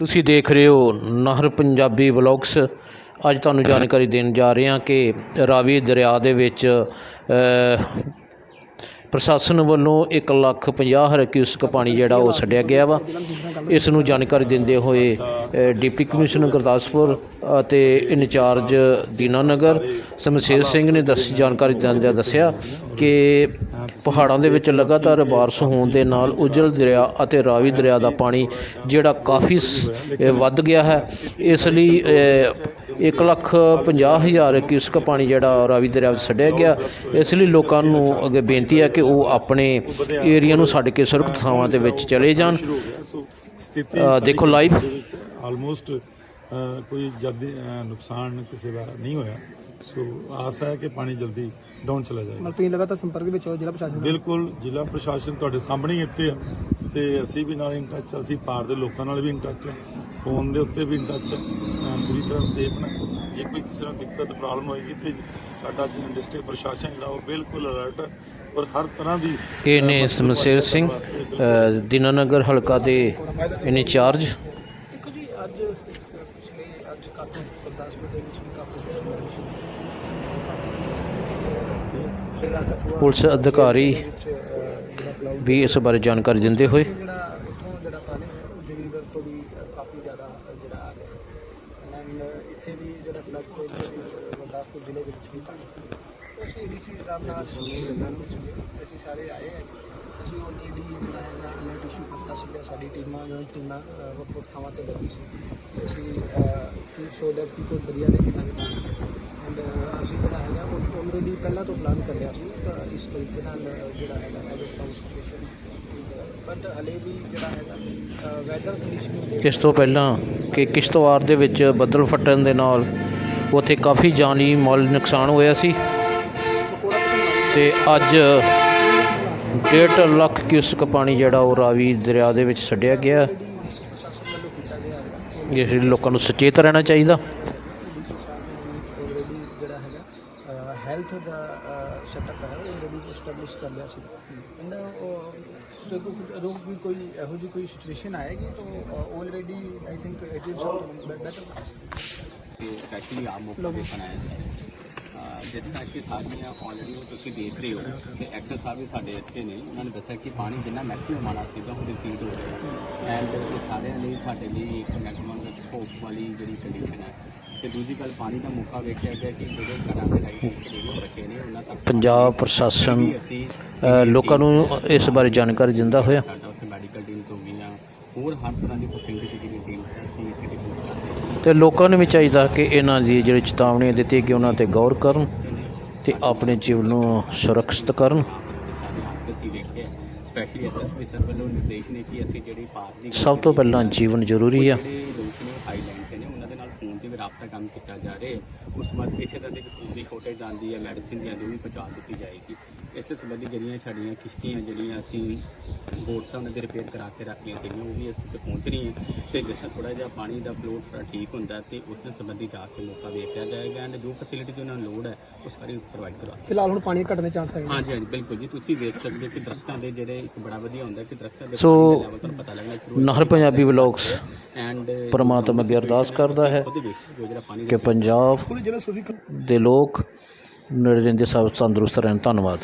ਤੁਸੀਂ ਦੇਖ ਰਹੇ ਹੋ ਨਹਿਰ ਪੰਜਾਬੀ ਵਲੌਗਸ। ਅੱਜ ਤੁਹਾਨੂੰ ਜਾਣਕਾਰੀ ਦੇਣ ਜਾ ਰਹੇ ਹਾਂ ਕਿ ਰਾਵੀ ਦਰਿਆ ਦੇ ਵਿੱਚ ਪ੍ਰਸ਼ਾਸਨ ਵੱਲੋਂ ਇੱਕ ਲੱਖ ਪੰਜਾਹ ਹਜ਼ਾਰ ਕਿਊਸਕ ਪਾਣੀ ਜਿਹੜਾ ਉਹ ਛੱਡਿਆ ਗਿਆ ਵਾ। ਇਸ ਨੂੰ ਜਾਣਕਾਰੀ ਦਿੰਦੇ ਹੋਏ ਅ, ਡਿਪਟੀ ਕਮਿਸ਼ਨਰ ਗੁਰਦਾਸਪੁਰ ਅਤੇ ਇੰਚਾਰਜ ਦੀਨਾਨਗਰ ਸਮਸ਼ੇਰ ਸਿੰਘ ਨੇ ਦੱਸ ਜਾਣਕਾਰੀ ਦਿੰਦਿਆਂ ਦੱਸਿਆ ਕਿ ਪਹਾੜਾਂ ਦੇ ਵਿੱਚ ਲਗਾਤਾਰ ਬਾਰਿਸ਼ ਹੋਣ ਦੇ ਨਾਲ ਉਜਲ ਦਰਿਆ ਅਤੇ ਰਾਵੀ ਦਰਿਆ ਦਾ ਪਾਣੀ ਜਿਹੜਾ ਕਾਫੀ ਵੱਧ ਗਿਆ ਹੈ। ਇਸ ਲਈ ਅ, ਇੱਕ ਲੱਖ ਪੰਜਾਹ ਹਜ਼ਾਰ ਕਿਊਸਕ ਪਾਣੀ ਜਿਹੜਾ ਰਾਵੀ ਦਰਿਆ ਵਿੱਚ ਛੱਡਿਆ ਗਿਆ। ਇਸ ਲਈ ਲੋਕਾਂ ਨੂੰ ਅੱਗੇ ਬੇਨਤੀ ਹੈ ਕਿ ਉਹ ਆਪਣੇ ਏਰੀਆ ਨੂੰ ਛੱਡ ਕੇ ਸੁਰੱਖਿਅਤ ਥਾਵਾਂ ਦੇ ਵਿੱਚ ਚਲੇ ਜਾਣ। ਦੇਖੋ live। ਆਲਮੋਸਟ ਕੋਈ ਜਲਦੀ ਅ, ਨੁਕਸਾਨ ਕਿਸੇ ਦਾ ਨਹੀਂ ਹੋਇਆ। ਸੋ ਆਸ ਹੈ ਕਿ ਪਾਣੀ ਜਲਦੀ ਡਾਊਨ ਚਲਾ ਜਾਏਗਾ। ਮਤਲਬ ਤੁਸੀਂ ਲਗਾਤਾਰ ਸੰਪਰਕ ਵਿੱਚ ਹੋ ਜ਼ਿਲ੍ਹਾ ਪ੍ਰਸ਼ਾਸਨ ਨਾਲ? ਬਿਲਕੁਲ ਜ਼ਿਲ੍ਹਾ ਪ੍ਰਸ਼ਾਸਨ ਤੁਹਾਡੇ ਸਾਹਮਣੇ ਹੀ ਇੱਥੇ ਆ ਤੇ ਅਸੀਂ ਵੀ ਨਾਲ ਇਨ ਟੱਚ ਅਸੀਂ ਪਾਰ ਦੇ ਲੋਕਾਂ ਨਾਲ ਵੀ ਇਨ ਟੱਚ ਫੋਨ ਦੇ ਉੱਤੇ ਵੀ ਇਨ ਟੱਚ ਪੂਰੀ ਤਰ੍ਹਾਂ ਸੇਫ ਨੇ। ਜੇ ਕੋਈ ਕਿਸੇ ਨੂੰ ਦਿੱਕਤ ਪ੍ਰੋਬਲਮ ਹੋਏਗੀ ਤੇ ਸਾਡਾ ਡਿਸਟ੍ਰਿਕਟ ਪ੍ਰਸ਼ਾਸਨ ਜਿਹੜਾ ਉਹ ਬਿਲਕੁਲ ਅਲਰਟ ਹੈ ਔਰ ਹਰ ਤਰ੍ਹਾਂ ਦੀ ਇਹ ਨੇ ਸਮਸ਼ੇਰ ਸਿੰਘ ਅ, ਦੀਨਾਨਗਰ ਹਲਕਾ ਦੇ ਇੰਚਾਰਜ। ਦੇਖੋ ਜੀ ਅੱਜ ਪਿਛਲੇ ਅੱਜ ਗੁਰਦਾਸਪੁਰ ਦੇ ਵਿੱਚ ਵੀ ਕਾਫੀ ਜਿਹੜਾ ਕਠੂਆ ਪੁਲਿਸ ਅਧਿਕਾਰੀ ਵਿੱਚ ਅਹ, ਜਿਹੜਾ ਪਲਾਉ ਵੀ ਇਸ ਬਾਰੇ ਜਾਣਕਾਰੀ ਦਿੰਦੇ ਹੋਏ ਜਿਹੜਾ ਇੱਥੋਂ ਜਿਹੜਾ ਪਾਣੀ ਹੈ ਉਹ ਜਗੀਰਦਾਰ ਤੋਂ ਵੀ ਅਹ, ਕਾਫੀ ਜ਼ਿਆਦਾ ਅਹ, ਜਿਹੜਾ ਆ ਰਿਹਾ ਐਂਡ ਇੱਥੇ ਵੀ ਜਿਹੜਾ ਫਲੱਡ ਕੋਈ ਗੁਰਦਾਸਪੁਰ ਜ਼ਿਲ੍ਹੇ ਦੇ ਵਿੱਚ ਵੀ ਪਾਣੀ ਅਸੀਂ ਡੀਸੀ ਸਾਹਿਬ ਨਾਲ ਗੱਲ ਵਿੱਚ ਵੀ ਅਸੀਂ ਸਾਰੇ ਆਏ ਹਾਂ ਅਸੀਂ ਆਲਰੇਡੀ ਜਿਹੜਾ ਹੈਗਾ ਅਲਰਟ ਇਸ਼ੂ ਕੀਤਾ ਸੀਗਾ ਸਾਡੀ ਟੀਮਾਂ ਜੋ ਟੀਮਾਂ ਅਹ, ਵੱਖ ਵੱਖ ਥਾਵਾਂ ਤੇ ਲੱਗੀ ਸੀ ਤੇ ਅਸੀਂ ਫੀ ਸੋ ਦੈਟ ਕਿ ਕੋਈ ਦਰਿਆ ਦੇ ਕਿਨਾਰੇ ਪਾਣੀ ਐਂਡ ਅਸੀਂ ਜਿਹੜਾ ਹੈਗਾ ਉਹ ਆਲਰੇਡੀ ਪਹਿਲਾਂ ਤੋਂ ਪਲਾਨ ਕਰ ਰਿਹਾ ਸੀ ਤਾਂ ਇਸ ਤਰੀਕੇ ਨਾਲ ਜਿਹੜਾ ਹੈਗਾ ਐਜ਼ ਸਿਚੁਏਸ਼ਨ ਬਟ ਹਲੇ ਵੀ ਜਿਹੜਾ ਹੈਗਾ ਵੈਦਰ ਕੰਡੀਸ਼ਨ ਇਸ ਤੋਂ ਪਹਿਲਾਂ ਕਿ ਕਿਸ਼ਤਵਾੜ ਦੇ ਵਿੱਚ ਬੱਦਲ ਫਟਣ ਦੇ ਨਾਲ ਉੱਥੇ ਕਾਫੀ ਜਾਨੀ ਮਾਲ ਨੁਕਸਾਨ ਹੋਇਆ ਸੀ। ਤੇ ਅੱਜ 1.5 ਲੱਖ ਕਿਊਸਕ ਪਾਣੀ ਜਿਹੜਾ ਉਹ ਰਾਵੀ ਦਰਿਆ ਦੇ ਵਿੱਚ ਛੱਡਿਆ ਗਿਆ। ਲਈ ਲੋਕਾਂ ਨੂੰ ਸੁਚੇਤ ਰਹਿਣਾ ਚਾਹੀਦਾ ਡੀਸੀ ਸਾਹਿਬ ਨੇ ਆਲਰੇਡੀ ਜਿਹੜਾ ਹੈਗਾ ਹੈਲਥ ਦਾ ਸੈਟਅਪ ਹੈ, ਉਹ ਆਲਰੇਡੀ ਐਸਟੈਬਲਿਸ਼ ਕਰ ਲਿਆ ਸੀ। ਇਹਨਾਂ ਉਹ ਜਦੋਂ ਵੀ ਕੋਈ ਇਹੋ ਜਿਹੀ ਕੋਈ ਸਿਚੁਏਸ਼ਨ ਆਏਗੀ ਤਾਂ already I think it is better ਤੇ ਸਪੈਸ਼ਲੀ ਮੌਕਾ ਤੇ ਬਣਾਇਆ ਜਾਏ। ਜਿਸ ਤਰ੍ਹਾਂ ਕਿ ਸਾਰੀਆਂ ਆਲਰੇਡੀ ਉਹ ਤੁਸੀਂ ਦੇਖ ਰਹੇ ਹੋ ਕਿ ਐਕਸਲ ਸਾਹਿਬ ਵੀ ਸਾਡੇ ਇੱਥੇ ਨੇ। ਉਹਨਾਂ ਨੇ ਦੱਸਿਆ ਕਿ ਪਾਣੀ ਜਿੰਨਾ ਮੈਕਸਿਮਮ ਆਣਾ ਸੀਗਾ ਉਹ ਰਿਸੀਵ ਹੋ ਰਿਹਾ ਐਂਡ ਇਹ ਸਾਰਿਆਂ ਲਈ ਸਾਡੇ ਲਈ ਇੱਕ ਮੈਕਸਿਮਮ ਹੋਪ ਵਾਲੀ ਜਿਹੜੀ ਕੰਡੀਸ਼ਨ ਹੈ। ਤੇ ਦੂਜੀ ਗੱਲ ਪਾਣੀ ਦਾ ਮੌਕਾ ਵੇਖਿਆ ਗਿਆ ਕਿ ਜਿਹੜੇ ਘਰਾਂ ਦੇ ਲਾਈਟ ਜਿਹੜੇ ਬੱਚੇ ਨੇ ਉਹਨਾਂ ਤੱਕ ਪੰਜਾਬ ਪ੍ਰਸ਼ਾਸਨ ਲੋਕਾਂ ਨੂੰ ਇਸ ਬਾਰੇ ਜਾਣਕਾਰੀ ਦਿੰਦਾ ਹੋਇਆ। ਸਾਡਾ ਉੱਥੇ ਮੈਡੀਕਲ ਟੀਮਸ ਹੋ ਗਈਆਂ ਹੋਰ ਹਰ ਤਰ੍ਹਾਂ ਦੀ ਫੈਸਿਲਿਟੀ ਜਿਹੜੀ ਟੀਮ ਅਸੀਂ ਇੱਥੇ ਡਿਪਲੋਟ ਕਰਦੇ ਹਾਂ। ਤੇ ਲੋਕਾਂ ਨੂੰ ਵੀ ਚਾਹੀਦਾ ਕਿ ਇਹਨਾਂ ਦੀ ਜਿਹੜੀ ਚੇਤਾਵਨੀਆਂ ਦਿੱਤੀ ਕਿ ਉਹਨਾਂ ਤੇ ਗੌਰ ਕਰਨ ਤੇ ਆਪਣੇ ਜੀਵਨ ਨੂੰ ਸੁਰੱਖਿਅਤ ਕਰਨ ਸਾਡੇ ਹੱਥ ਅਸੀਂ ਵੇਖਿਆ ਸਪੈਸ਼ਲੀ ਐਸਐਸਪੀ ਸਰ ਵੱਲੋਂ ਨਿਰਦੇਸ਼ ਨੇ ਕਿ ਅਸੀਂ ਜਿਹੜੀ ਪਾਰ ਦੀ ਸਭ ਤੋਂ ਪਹਿਲਾਂ ਜੀਵਨ ਜ਼ਰੂਰੀ ਆ। ਜਿਹੜੇ ਲੋਕ ਨੇ ਹਾਈਲਾਈਨ ਤੇ ਨੇ ਉਹਨਾਂ ਦੇ ਨਾਲ ਫੋਨ ਤੇ ਵੀ ਰਾਬਤਾ ਕੰਮ ਕੀਤਾ ਜਾ ਰਿਹਾ ਹੈ। ਉਸ ਤੋਂ ਬਾਅਦ ਕਿਸੇ ਤਰ੍ਹਾਂ ਦੀ ਫੂਡ ਦੀ ਸ਼ੋਰਟੇਜ ਆਉਂਦੀ ਹੈ ਮੈਡੀਸਿਨ ਦੀਆਂ ਜੋ ਵੀ ਪਹੁੰਚਾ ਦਿੱਤੀ ਜਾਏਗੀ। ਇਸੇ ਸੰਬੰਧੀ ਜਿਹੜੀਆਂ ਸਾਡੀਆਂ ਕਿਸ਼ਤੀਆਂ ਜਿਹੜੀਆਂ ਅਸੀਂ ਬੋਟਸਾਂ ਉਹਨਾਂ ਦੇ ਰਿਪੇਅਰ ਕਰਾ ਕੇ ਰੱਖੀਆਂ ਸੀਗੀਆਂ ਉਹ ਵੀ ਅਸੀਂ ਤੇ ਪਹੁੰਚ ਰਹੀਆਂ ਤੇ ਜਿਸ ਤਰ੍ਹਾਂ ਥੋੜਾ ਜਿਹਾ ਪਾਣੀ ਦਾ ਫਲੋ ਥੋੜਾ ਠੀਕ ਹੁੰਦਾ ਹੈ ਤੇ ਉਸ ਦੇ ਸੰਬੰਧੀ ਜਾ ਕੇ ਮੌਕਾ ਵੇਖਿਆ ਜਾਏਗਾ ਐਂਡ ਜੋ ਫੈਸਿਲਿਟੀ ਉਹਨਾਂ ਨੂੰ ਲੋੜ ਹੈ ਉਹ ਸਾਰੀ ਪ੍ਰੋਵਾਈਡ ਕਰਵਾ ਫਿਲਹਾਲ ਹੁਣ ਪਾਣੀ ਘਟਣ ਦੇ ਚਾਂਸ ਹੈਗੇ ਹਾਂਜੀ ਹਾਂਜੀ ਬਿਲਕੁਲ ਜੀ ਤੁਸੀਂ ਦੇਖ ਸਕਦੇ ਹੋ ਕਿ ਦਰਖਤਾਂ ਦੇ ਜਿਹੜੇ ਇੱਕ ਬੜਾ ਵਧੀਆ ਹੁੰਦਾ ਕਿ ਦਰਖਤਾਂ ਦੇ ਸੋ ਪਤਾ ਲੱਗਣਾ ਸ਼ੁਰੂ ਨਹਰ ਪੰਜਾਬੀ ਵਲੌਗਸ ਐਂਡ ਪਰਮਾਤਮਾ ਅੱਗੇ ਅਰਦਾਸ ਕਰਦਾ ਹੈ ਕਿ ਪੰਜਾਬ ਦੇ ਲੋਕ ਨੇੜੇ ਰਹਿੰਦੇ ਸਭ ਤੰਦਰੁਸਤ ਰਹਿਣ। ਧੰਨਵਾਦ।